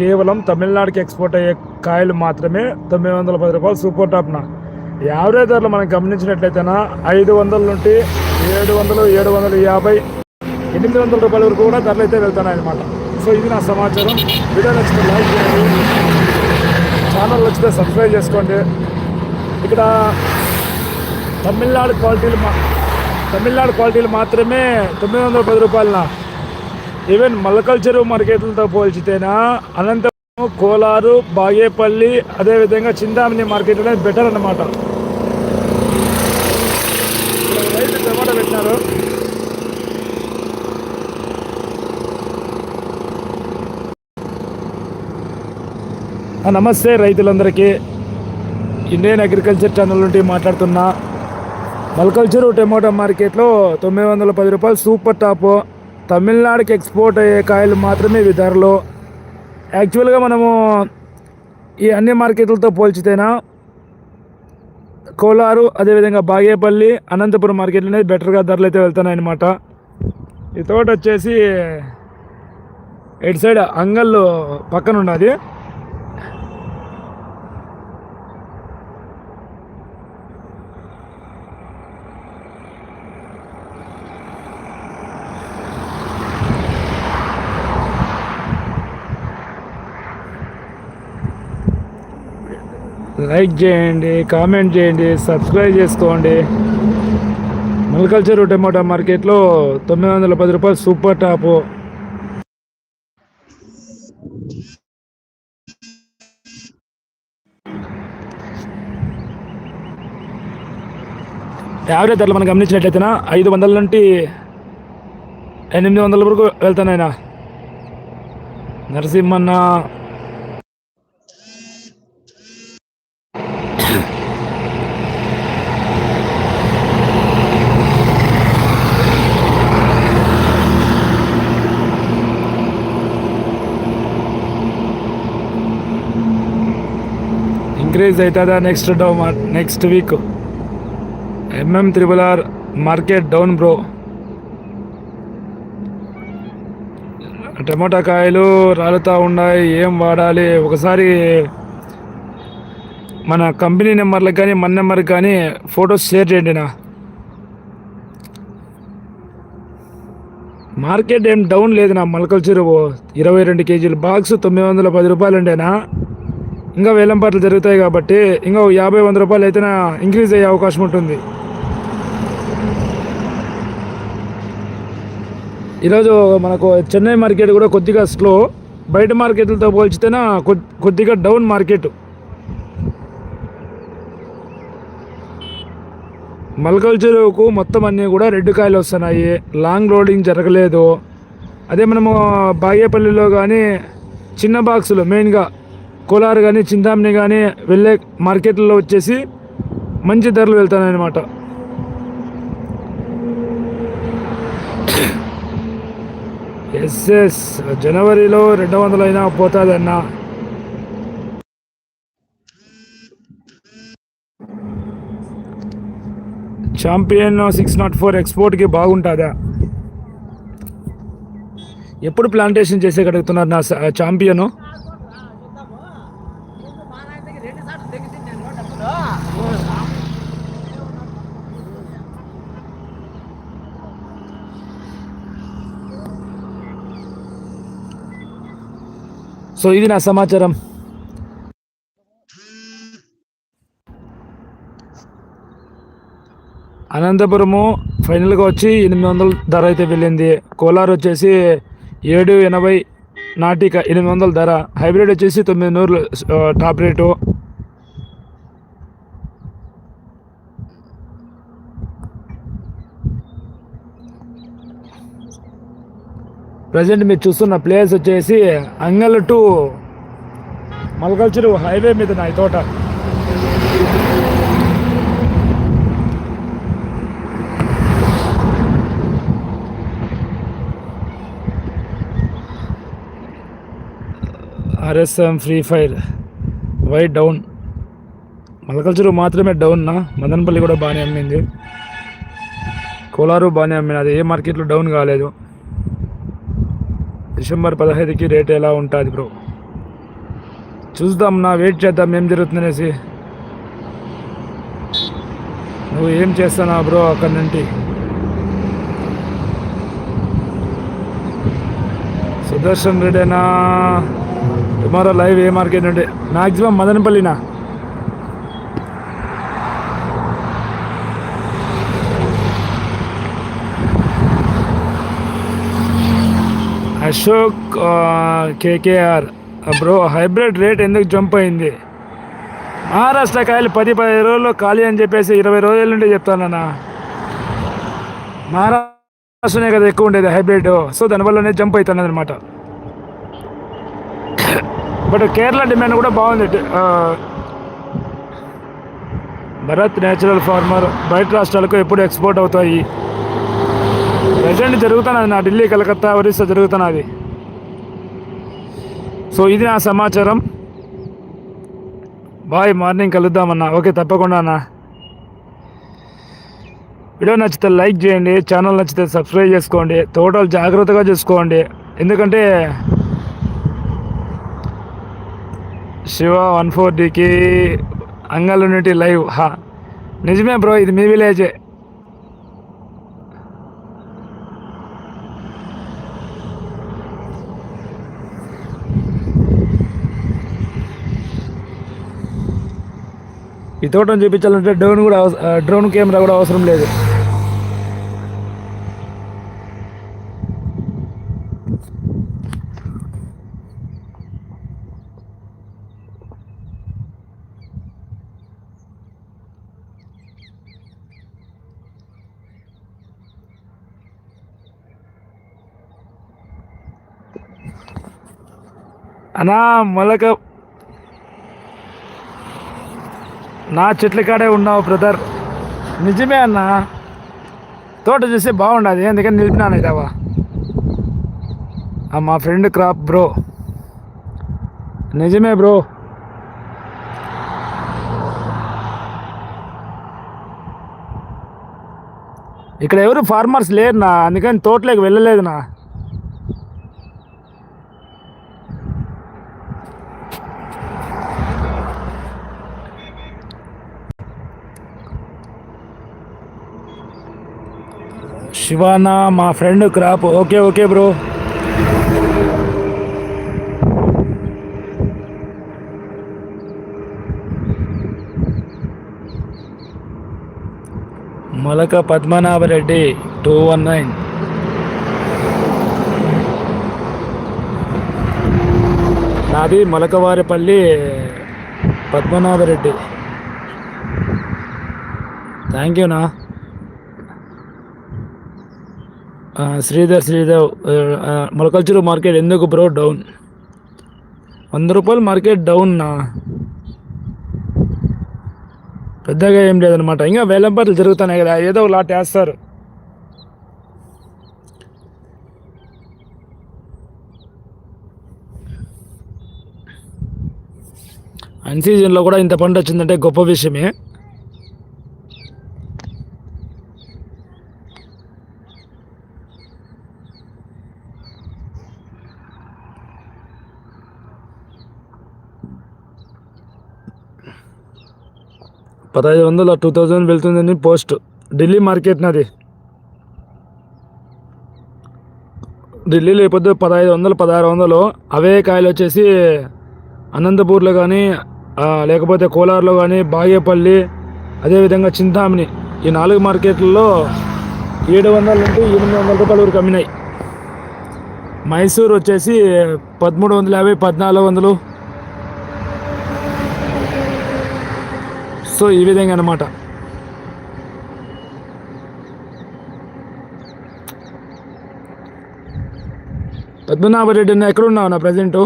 కేవలం తమిళనాడుకి ఎక్స్పోర్ట్ అయ్యే కాయలు మాత్రమే తొమ్మిది వందల పది రూపాయలు సూపర్ టాప్న యావరేజ్ ధరలు మనం గమనించినట్లయితేనా ఐదు వందల నుండి ఏడు వందలు ఏడు వందల యాభై ఎనిమిది వందల రూపాయల వరకు కూడా ధరలు అయితే వెళ్తున్నాయి అనమాట సో ఇది నా సమాచారం. వీడియో నచ్చితే లైక్ చేయండి. ఛానల్ నచ్చితే సబ్స్క్రైబ్ చేసుకోండి. ఇక్కడ తమిళనాడు క్వాలిటీలు మా తమిళనాడు క్వాలిటీలు మాత్రమే తొమ్మిది వందల పది రూపాయలన ఈవెన్ మల్లకల్ చెరువు మార్కెట్లతో పోల్చితేనా అనంతపురం కోలారు బాగేపల్లి అదేవిధంగా చింతామణి మార్కెట్ అనేది బెటర్ అన్నమాట. రైతు టమాటా పెట్టినారు. నమస్తే రైతులందరికీ. ఇండియన్ అగ్రికల్చర్ ఛానల్ నుండి మాట్లాడుతున్నా. మల్కల్చరు టమాటో మార్కెట్లో తొమ్మిది వందల పది రూపాయలు సూపర్ టాపు తమిళనాడుకి ఎక్స్పోర్ట్ అయ్యే కాయలు మాత్రమే ఇవి ధరలు. యాక్చువల్గా మనము ఈ అన్ని మార్కెట్లతో పోల్చితేనా కోలారు అదేవిధంగా బాగేపల్లి అనంతపురం మార్కెట్లు అనేది బెటర్గా ధరలు అయితే వెళ్తున్నాయి అనమాట ఈ తోట వచ్చేసి ఇటు సైడ్ అంగళ్ళు పక్కన ఉన్నది లైక్ చేయండి కామెంట్ చేయండి సబ్స్క్రైబ్ చేసుకోండి. మల్కల్చర్ టమాటా మార్కెట్లో తొమ్మిది వందల పది రూపాయలు సూపర్ టాపు. యావరేజ్ ధరలు మనం గమనించినట్లయితేనా ఐదు వందల నుండి ఎనిమిది వందల వరకు వెళ్తానాయన నరసింహన్న ఇంక్రీజ్ అవుతుందా నెక్స్ట్ డౌ next week MM triple R market down bro టమాటా కాయలు రాలుతూ ఉన్నాయి ఏం వాడాలి? ఒకసారి మన కంపెనీ నెంబర్లకు కానీ మన నెంబర్కి కానీ ఫొటోస్ షేర్ చేయండి నా. మార్కెట్ ఏం డౌన్ లేదు నా మొలకల చెరువు. ఇరవై రెండు కేజీలు. బాక్స్ తొమ్మిది వందల పది రూపాయలు ఉండేనా ఇంకా వేలంపాట్లు జరుగుతాయి కాబట్టి ఇంకా యాభై వంద రూపాయలు అయితే ఇంక్రీజ్ అయ్యే అవకాశం ఉంటుంది. ఈరోజు మనకు చెన్నై మార్కెట్ కూడా కొద్దిగా స్లో. బయట మార్కెట్లతో పోల్చితేనా కొద్దిగా డౌన్ మార్కెట్. మల్కల్ చెరువుకు మొత్తం అన్నీ కూడా రెడ్ కాయలు వస్తున్నాయి. లాంగ్ లోడింగ్ జరగలేదు. అదే మనము బాగేపల్లిలో కానీ చిన్న బాక్సులు మెయిన్గా కోలార్ కానీ చింతామణి కానీ వెళ్ళే మార్కెట్లలో వచ్చేసి మంచి ధరలు వెళ్తున్నాయి అన్నమాట ఎస్ ఎస్ జనవరిలో రెండు వందలైనా పోతాదన్నా. పోతుందన్నా ఛాంపియన్ సిక్స్ నాట్ ఫోర్ ఎక్స్పోర్ట్కి బాగుంటుందా? ఎప్పుడు ప్లాంటేషన్ చేసే కడుగుతున్నారు నా ఛాంపియను? సో ఇది నా సమాచారం. అనంతపురము ఫైనల్గా వచ్చి ఎనిమిది వందల ధర అయితే వెళ్ళింది. కోలార్ వచ్చేసి ఏడు ఎనభై నాటిక ఎనిమిది వందల ధర. హైబ్రిడ్ వచ్చేసి తొమ్మిది నూరు టాప్ రేటు. ప్రజెంట్ మీరు చూస్తున్న ప్లేస్ వచ్చేసి అంగల్ టు మల్కల్చరు హైవే మీద నా ఈ తోట. RSM free fire Y down. మలకల్చరు మాత్రమే డౌన్నా మదనపల్లి కూడా బాగానే అమ్మింది. కోలారు బాగానే అమ్మినది ఏ మార్కెట్లో డౌన్ కాలేదు. డిసెంబర్ పదహైదుకి రేట్ ఎలా ఉంటుంది బ్రో? చూద్దాం నా వెయిట్ చేద్దాం ఏం జరుగుతుందనేసి. నువ్వు ఏం చేస్తానా బ్రో అక్కడి నుండి? సుదర్శన్ రెడ్డేనా? టుమారో లైవ్ ఏ మార్కెట్ నుండి. Maximum మదనపల్లినా? Ashok KKR. Bro hybrid rate ఎందుకు జంప్ అయింది? మహారాష్ట్ర కాయలు పది పదిహేను రోజుల్లో ఖాళీ అని చెప్పేసి ఇరవై రోజుల నుండి చెప్తానన్నా మహారాష్ట్రనే కదా ఎక్కువ ఉండేది హైబ్రిడ్. సో దానివల్లనే జంప్ అవుతున్నది అనమాట బట్ కేరళ డిమాండ్ కూడా బాగుంది. భరత్ నేచురల్ ఫార్మర్ బయట రాష్ట్రాలకు ఎప్పుడు ఎక్స్పోర్ట్ అవుతాయి? ప్రజెంట్ జరుగుతున్నది నా ఢిల్లీ కలకత్తా ఒరిస్సా జరుగుతున్నది. సో ఇది నా సమాచారం. Bye morning కలుద్దామన్నా. ఓకే తప్పకుండా అన్న. వీడియో నచ్చితే లైక్ చేయండి ఛానల్ నచ్చితే సబ్స్క్రైబ్ చేసుకోండి తోటలు జాగ్రత్తగా చూసుకోండి. ఎందుకంటే శివ వన్ ఫోర్ డీకి అంగల్ యూనిటీ లైవ్. హా. నిజమే బ్రో ఇది మీ విలేజే. ఈ తోటను చూపించాలంటే డ్రోన్ కూడా డ్రోన్ కెమెరా కూడా అవసరం లేదు. అనా మొలక నా చెట్ల కాడే ఉన్నావు బ్రదర్ నిజమే అన్న. తోట చూస్తే బాగుండదు ఎందుకని నిలిపినాను ఇదావా మా ఫ్రెండ్ క్రాప్ బ్రో నిజమే బ్రో ఇక్కడ ఎవరు ఫార్మర్స్ లేరు నా అందుకని తోటలోకి వెళ్ళలేదు శివాన మా friend crop okay okay bro మొలక పద్మనాభరెడ్డి టూ వన్ నైన్ నాది మొలకవారిపల్లి పద్మనాభరెడ్డి. థ్యాంక్ యూనా శ్రీధర్ శ్రీధర్ ఆ, మొలకల్చూరు మార్కెట్ ఎందుకు బ్రో డౌన్? వంద రూపాయలు మార్కెట్ డౌన్ నా? పెద్దగా ఏం లేదనమాట ఇంకా వేలంపాట్లు జరుగుతున్నాయి కదా ఏదో లాట్ వేస్తారు. అన్ సీజన్లో కూడా ఇంత పంట వచ్చిందంటే గొప్ప విషయమే. పదహైదు వందల టూ థౌజండ్ వెళ్తుందని పోస్ట్. ఢిల్లీ మార్కెట్ నాది ఢిల్లీ లేకపోతే పదహైదు వందలు పదహారు వందలు. అవే కాయలు వచ్చేసి అనంతపూర్లో కానీ లేకపోతే కోలార్లో కానీ బాగేపల్లి అదేవిధంగా చింతామణి. ఈ నాలుగు మార్కెట్లలో ఏడు వందల నుండి ఎనిమిది వందల రూపాయల వరకు అమ్మినాయి. మైసూర్ వచ్చేసి పదమూడు వందల యాభై పద్నాలుగు వందలు. సో ఈ విధంగా అనమాట పద్మనాభరెడ్డి అన్న ఎక్కడున్నావు నా ప్రజెంటు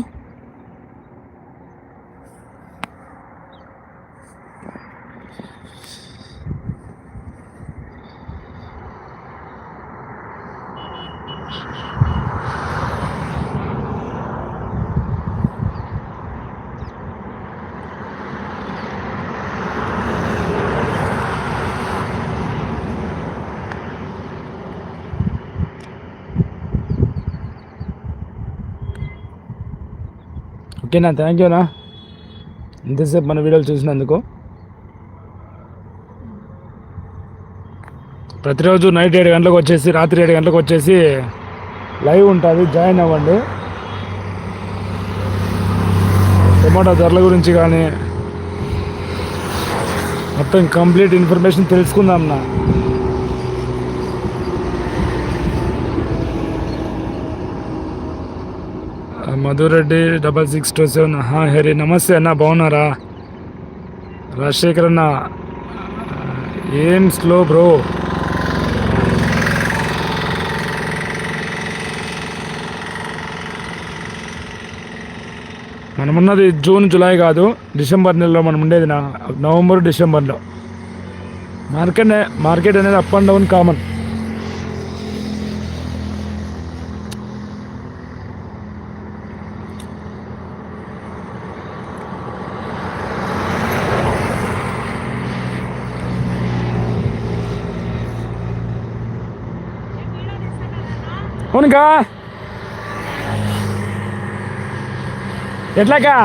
ఓకేనా? థ్యాంక్ యూనా ఇంతసేపు మన వీడియోలు చూసినందుకు. ప్రతిరోజు నైట్ ఏడు గంటలకు వచ్చేసి రాత్రి ఏడు గంటలకు వచ్చేసి లైవ్ ఉంటుంది. జాయిన్ అవ్వండి. టమాటా ధరల గురించి కానీ మొత్తం కంప్లీట్ ఇన్ఫర్మేషన్ తెలుసుకుందాం నా Madhureddy double six two seven. హా హరి నమస్తే అన్న బాగున్నారా? రాజశేఖర్ అన్న ఏం స్లో బ్రో? మనమున్నది జూన్ జూలై కాదు డిసెంబర్ నెలలో మనం ఉండేది నా నవంబర్ డిసెంబర్లో. మార్కెట్ మార్కెట్ అనేది అప్ అండ్ డౌన్ కామన్ అవునుకా ఎట్లాకా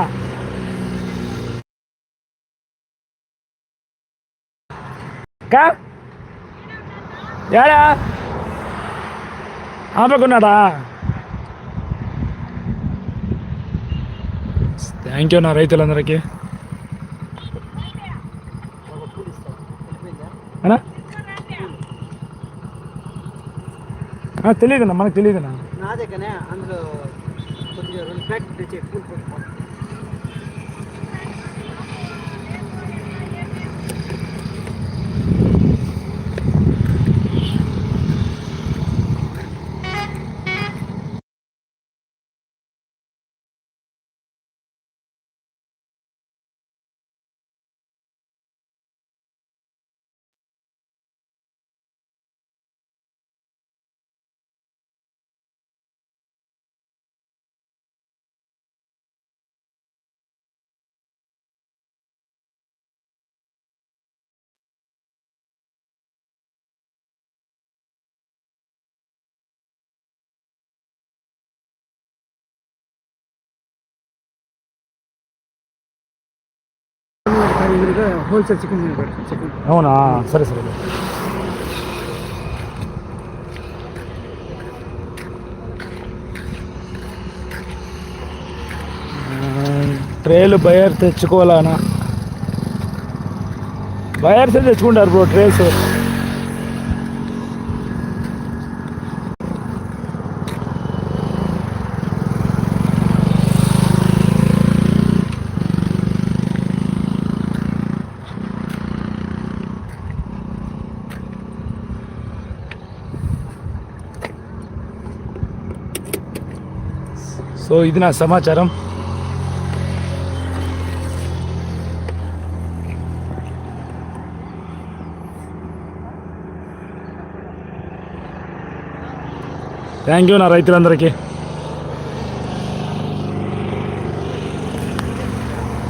కా? ఏడా ఆపకున్నాడా? థ్యాంక్ యూ నా రైతులందరికీ అనా తెలియదున్నా మనకు తెలియదున్నా నా దగ్గరనే అందులో కొద్దిగా రెండు ప్యాకెట్ తెచ్చి హోల్సేల్ చికెన్ చికెన్ అవునా? సరే సరే. ట్రేలు బయర్ తెచ్చుకోవాలనా బయర్స్ తెచ్చుకుంటారు బ్రో ట్రేస్. సో ఇది నా సమాచారం. థ్యాంక్ యూ నా రైతులందరికీ.